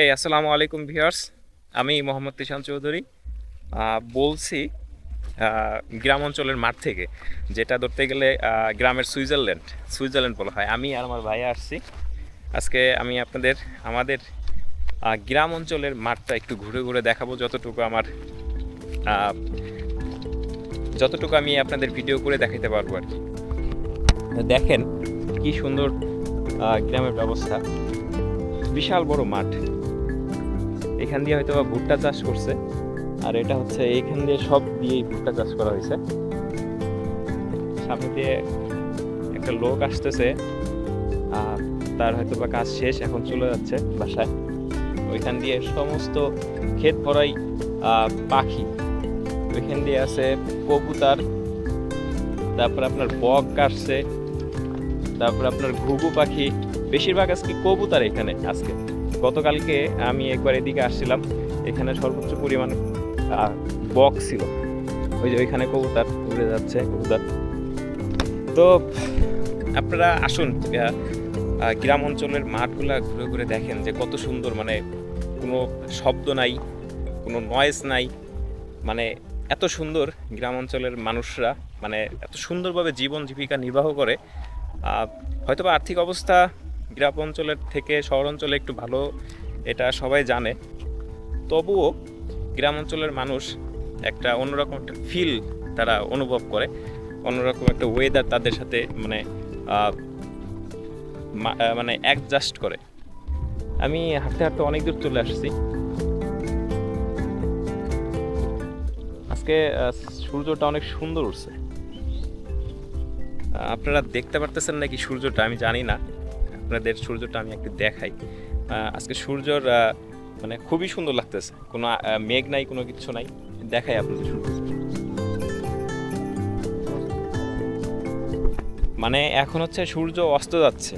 এই আসসালামু আলাইকুম ভিউয়ার্স আমি মোহাম্মদ তিশান চৌধুরী। বলছি গ্রাম অঞ্চলের মাঠ থেকে, যেটা ধরতে গেলে গ্রামের সুইজারল্যান্ড সুইজারল্যান্ড বলা হয়। আমি আর আমার ভাই আসছি। আজকে আমি আপনাদের, আমাদের গ্রাম অঞ্চলের মাঠটা একটু ঘুরে ঘুরে দেখাবো যতটুকু আমার যতটুকু আমি আপনাদের ভিডিও করে দেখাতে পারব আর কি। দেখেন কি সুন্দর গ্রামের ব্যবস্থা। বিশাল বড় মাঠ। এখান দিয়ে হয়তো বা ভুট্টা চাষ করছে। আর এটা হচ্ছে এইখান দিয়ে সব দিয়েই ভুট্টা চাষ করা হয়েছে। সামনে দিয়ে একটা লোক আসতেছে, আর তার হয়তো বা কাজ শেষ, এখন চলে যাচ্ছে বাসায়। ওইখান দিয়ে সমস্ত ক্ষেত ভরাই পাখি। ওইখান দিয়ে আছে কবুতার, তারপর আপনার বক কাটছে, তারপর আপনার ঘুঘু পাখি। বেশিরভাগ আজকে কবুতার এখানে, আজকে। গতকালকে আমি একবার এদিকে আসছিলাম, এখানে সর্বোচ্চ পরিমাণ বক ছিল। ওই যে ওইখানে কবুতর উড়ে যাচ্ছে, কবুতর। তো আপনারা আসুন গ্রাম অঞ্চলের মাঠগুলা ঘুরে ঘুরে দেখেন যে কত সুন্দর মানে কোনো শব্দ নাই, কোনো নয়েজ নাই। মানে এত সুন্দর গ্রাম অঞ্চলের মানুষরা মানে এত সুন্দরভাবে জীবন জীবিকা নির্বাহ করে। হয়তোবা আর্থিক অবস্থা গ্রাম অঞ্চলের থেকে শহর অঞ্চলে একটু ভালো, এটা সবাই জানে। তবুও গ্রাম অঞ্চলের মানুষ একটা অন্যরকম একটা ফিল তারা অনুভব করে, অন্যরকম একটা ওয়েদার তাদের সাথে মানে মানে অ্যাডজাস্ট করে। আমি হাঁটতে হাঁটতে অনেক দূর চলে আসছি। আজকে সূর্যটা অনেক সুন্দর উঠছে। আপনারা দেখতে পারতেছেন নাকি সূর্যটা? আমি জানি না। আপনাদের সূর্যটা আমি একটু দেখাই। আজকে সূর্যর মানে খুবই সুন্দর লাগতেছে। কোনো মেঘ নাই, কোনো কিছু নাই। দেখাই আপনাদের সূর্য। মানে এখন হচ্ছে সূর্য অস্ত যাচ্ছে।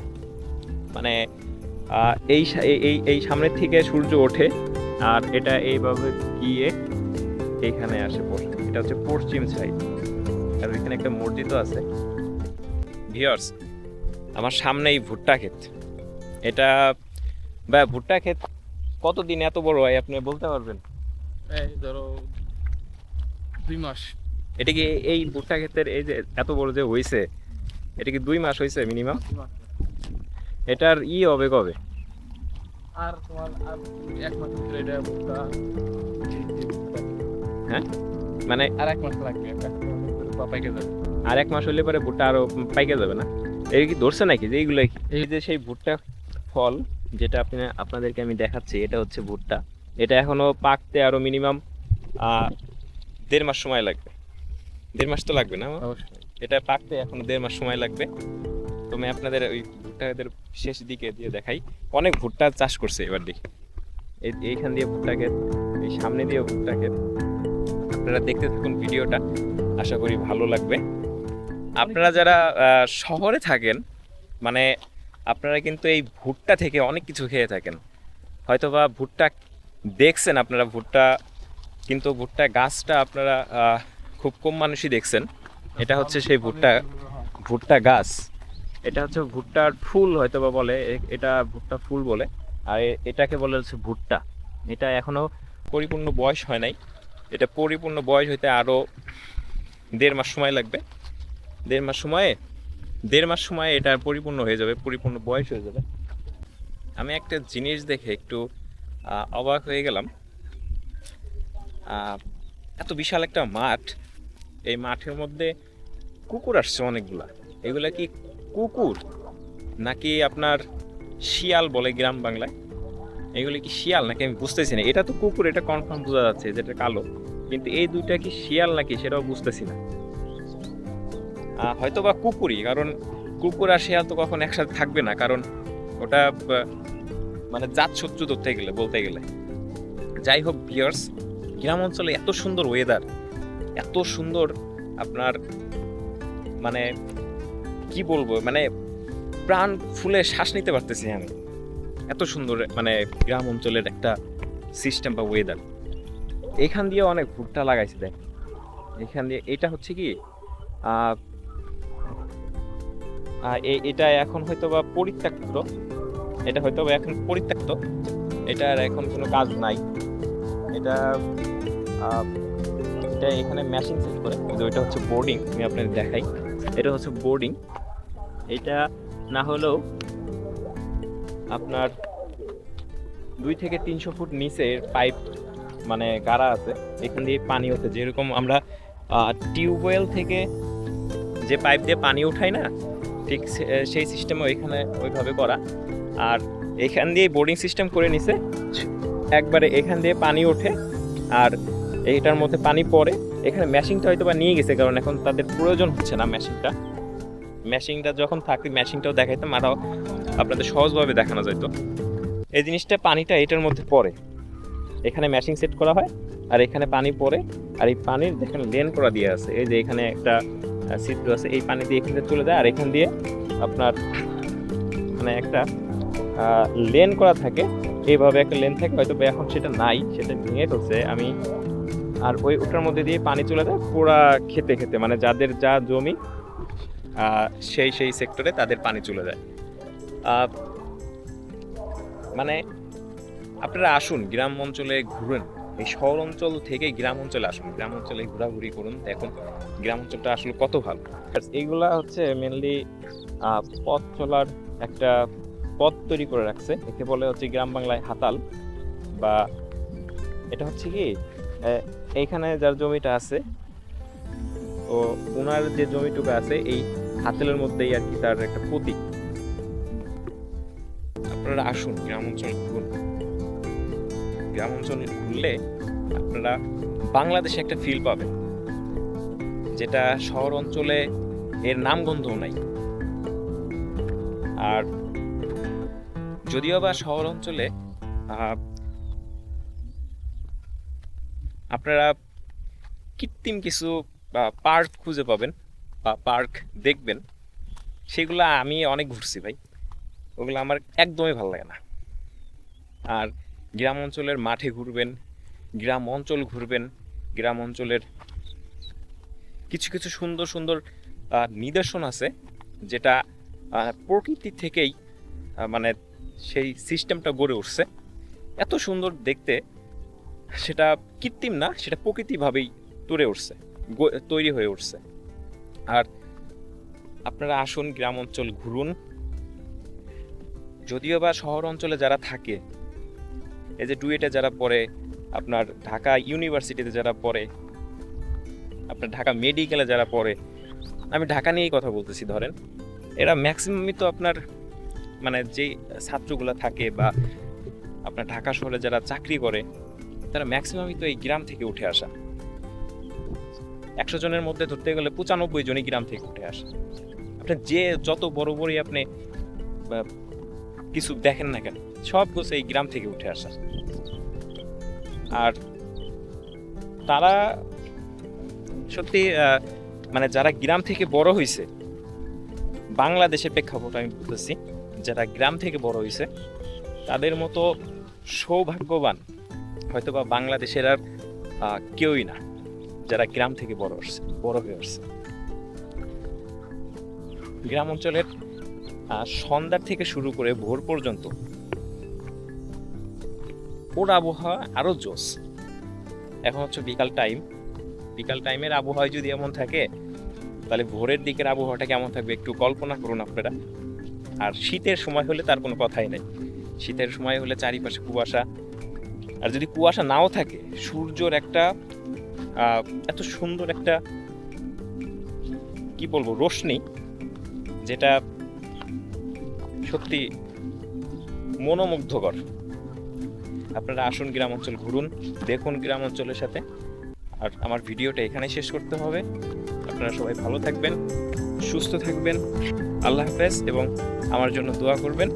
মানে এই এই- এই সামনের থেকে সূর্য ওঠে। আর এটা এইভাবে গিয়ে এইখানে আসে এটা হচ্ছে পশ্চিম সাইড আর এখানে একটা মসজিদও আছে। আমার সামনেই ভুট্টা ক্ষেত এটা বা ভুট্টা ক্ষেত কতদিন এত বড় হয় আপনি বলতে পারবেন এই ধরো দুই মাস এটা কি এই ভুট্টা ক্ষেতের এই যে এত বড় যে হয়েছে এটা কি দুই মাস হয়েছে মিনিমাম এটার ই হবে কবে আর তোমার এক মাস ভিতরে এটা ভুট্টা মানে আর এক মাস লাগবে আর এক মাস হলে পরে ভুট্টা আরও পাইকে যাবে না এই কি ধরছে নাকি? যে এইগুলো এই যে সেই ভুট্টা ফল যেটা আপনি আপনাদেরকে আমি দেখাচ্ছি এটা হচ্ছে ভুট্টা। এটা এখনও পাকতে আরও মিনিমাম দেড় মাস সময় লাগবে। দেড় মাস তো লাগবে না? এটা পাকতে এখনও দেড় মাস সময় লাগবে। তো আমি আপনাদের ওই ভুট্টাদের শেষ দিকে দিয়ে দেখাই। অনেক ভুট্টা চাষ করছে এবার দেখি। এই- এইখান দিয়ে ভুট্টা ক্ষেত এই সামনে দিয়ে ভুট্টা ক্ষেত আপনারা দেখতে থাকুন ভিডিওটা। আশা করি ভালো লাগবে। আপনারা যারা শহরে থাকেন মানে আপনারা কিন্তু এই ভুট্টা থেকে অনেক কিছু খেয়ে থাকেন। হয়তোবা ভুট্টা দেখছেন আপনারা, ভুট্টা কিন্তু ভুট্টা গাছটা আপনারা খুব কম মানুষই দেখছেন। এটা হচ্ছে সেই ভুট্টা ভুট্টা গাছ। এটা হচ্ছে ভুট্টার ফুল হয়তো বা বলে এটা ভুট্টা ফুল বলে, আর এটাকে বলে হচ্ছে ভুট্টা। এটা এখনও পরিপূর্ণ বয়স হয় নাই। এটা পরিপূর্ণ বয়স হইতে আরও দেড় মাস সময় লাগবে। দেড় মাস সময়ে, দেড় মাস সময়ে এটা পরিপূর্ণ হয়ে যাবে, পরিপূর্ণ বয়স হয়ে যাবে। আমি একটা জিনিস দেখে একটু অবাক হয়ে গেলাম। এত বিশাল একটা মাঠ, এই মাঠের মধ্যে কুকুর আসছে অনেকগুলা। এগুলা কি কুকুর নাকি আপনার শিয়াল বলে গ্রাম বাংলায়? এগুলো কি শিয়াল নাকি আমি বুঝতেছি না। এটা তো কুকুর, এটা কনফার্ম বোঝা যাচ্ছে যেটা কালো। কিন্তু এই দুইটা কি শিয়াল নাকি সেটাও বুঝতেছি না। হয়তো বা কুকুরই, কারণ কুকুর আর শিয়াল তো কখন একসাথে থাকবে না, কারণ ওটা মানে জাত শত্রু ধরতে গেলে, বলতে গেলে। যাই হোক বিয়ার্স গ্রাম অঞ্চলে এত সুন্দর ওয়েদার এত সুন্দর আপনার মানে কি বলব মানে প্রাণ ফুলে শ্বাস নিতে পারতেছি আমি। এত সুন্দর মানে গ্রাম অঞ্চলের একটা সিস্টেম বা ওয়েদার এখান দিয়ে অনেক ভুট্টা লাগাইছে, দেখ। এখান দিয়ে, এটা হচ্ছে কি এটা এখন হয়তো বা পরিত্যক্ত। এটা হয়তো বা এখন পরিত্যক্ত। এটার এখন কোনো কাজ নাই। এটা এটা এখানে মেশিন সেট করে। কিন্তু ওইটা হচ্ছে বোর্ডিং আমি আপনাদের দেখাই। এটা হচ্ছে বোর্ডিং এটা না হলেও আপনার দুই থেকে তিনশো ফুট নিচে পাইপ মানে গাড়া আছে। এখান দিয়ে পানি হচ্ছে যেরকম আমরা টিউবওয়েল থেকে যে পাইপ দিয়ে পানি উঠাই না ঠিক সেই সিস্টেমও এখানে ওইভাবে করা। আর এখান দিয়ে বোর্ডিং সিস্টেম করে নিছে। একবারে এখান দিয়ে পানি ওঠে। আর এইটার মধ্যে পানি পড়ে। এখানে মেশিনটা হয়তো বা নিয়ে গেছে, কারণ এখন তাদের প্রয়োজন হচ্ছে না মেশিনটা মেশিনটা যখন থাকবে মেশিনটাও দেখাইতাম, আরও আপনাদের সহজভাবে দেখানো যেত এই জিনিসটা পানিটা এটার মধ্যে পড়ে। এখানে মেশিন সেট করা হয়, আর এখানে পানি পড়ে। আর এই পানির দেখেন, লেন করা দিয়ে আছে। এই যে এখানে একটা ছিদ্র আছে, এই পানি দিয়ে এখানে চলে যায়। আর এখান দিয়ে আপনার মানে একটা লেন করা থাকে। এইভাবে একটা লেন থাকে, হয়তো এখন সেটা নাই, সেটা ভেঙে ফেলছে। আমি আর ওই ওটার মধ্যে দিয়ে পানি চলে যায় পুরা খেতে খেতে। মানে যাদের যা জমি সেই সেই সেক্টরে তাদের পানি চলে যায়। মানে আপনারা আসুন, গ্রাম অঞ্চলে ঘুরেন। এই শহর অঞ্চল থেকে গ্রাম অঞ্চলে আসুন। গ্রাম অঞ্চলে ঘোরাঘুরি করুন দেখুন গ্রাম অঞ্চলটা আসলে কত ভালো। এইগুলা হচ্ছে মেনলি পথ চলার একটা পথ তৈরি করে রাখছে। একে বলে হচ্ছে গ্রাম বাংলায় হাতাল বা এটা হচ্ছে কি এইখানে যার জমিটা আছে ও ওনার যে জমিটুকু আছে এই হাতেলের মধ্যেই আর কি তার একটা প্রতীক। আপনারা আসুন গ্রাম অঞ্চল ঘুরুন। গ্রাম অঞ্চল ঘুরলে আপনারা বাংলাদেশে একটা ফিল পাবেন। যেটা শহর অঞ্চলে এর নামগন্ধও নাই। আর যদিও বা শহর অঞ্চলে আপনারা কৃত্রিম কিছু পার্ক খুঁজে পাবেন, বা পার্ক দেখবেন, সেগুলো আমি অনেক ঘুরছি ভাই। ওগুলো আমার একদমই ভালো লাগে না। আর গ্রাম অঞ্চলের মাঠে ঘুরবেন, গ্রাম অঞ্চল ঘুরবেন, গ্রাম অঞ্চলের কিছু কিছু সুন্দর সুন্দর নিদর্শন আছে যেটা প্রকৃতি থেকেই মানে সেই সিস্টেমটা গড়ে উঠছে। এত সুন্দর দেখতে, সেটা কৃত্রিম না, সেটা প্রকৃতিভাবেই তৈরি উঠছে তৈরি হয়ে উঠছে। আর আপনারা আসুন গ্রাম অঞ্চল ঘুরুন। যদিও বা শহর অঞ্চলে যারা থাকে এই যে ডুয়েটে যারা পড়ে, আপনার ঢাকা ইউনিভার্সিটিতে যারা পড়ে, আপনার ঢাকা মেডিকেলে যারা পড়ে, আমি ঢাকা নিয়েই কথা বলতেছি, ধরেন। এরা ম্যাক্সিমামই তো আপনার মানে যেই ছাত্রগুলো থাকে বা আপনার ঢাকা শহরে যারা চাকরি করে, তারা ম্যাক্সিমামই তো এই গ্রাম থেকে উঠে আসা। একশো জনের মধ্যে ধরতে গেলে পঁচানব্বই জনই গ্রাম থেকে উঠে আসে। আপনার যে যত বড় বড়ই আপনি কিছু দেখেন না কেন সব কিছু এই গ্রাম থেকে উঠে আসা। আর তারা সত্যি মানে যারা গ্রাম থেকে বড় হয়েছে বাংলাদেশের প্রেক্ষাপট আমি বলতেছি, যারা গ্রাম থেকে বড় হয়েছে তাদের মতো সৌভাগ্যবান হয়তো বা বাংলাদেশের আর কেউই না, যারা গ্রাম থেকে বড় আসছে বড় হয়ে আসছে। গ্রাম অঞ্চলের সন্ধ্যার থেকে শুরু করে ভোর পর্যন্ত ওর আবহাওয়া আরও জোস এখন হচ্ছে বিকাল টাইম বিকাল টাইমের আবহাওয়া যদি এমন থাকে, তাহলে ভোরের দিকের আবহাওয়াটা কেমন থাকবে একটু কল্পনা করুন আপনারা। আর শীতের সময় হলে তার কোনো কথাই নেই। শীতের সময় হলে চারিপাশে কুয়াশা। আর যদি কুয়াশা নাও থাকে, সূর্যর একটা এত সুন্দর একটা, কি বলব, রোশনি, যেটা সত্যি মনোমুগ্ধকর। আপনারা আসুন গ্রাম অঞ্চল ঘুরুন, দেখুন গ্রাম অঞ্চলের সাথে। আর আমার ভিডিওটা এখানে শেষ করতে হবে। আপনারা সবাই ভালো থাকবেন, সুস্থ থাকবেন। আল্লাহ হাফেজ এবং আমার জন্য দোয়া করবেন।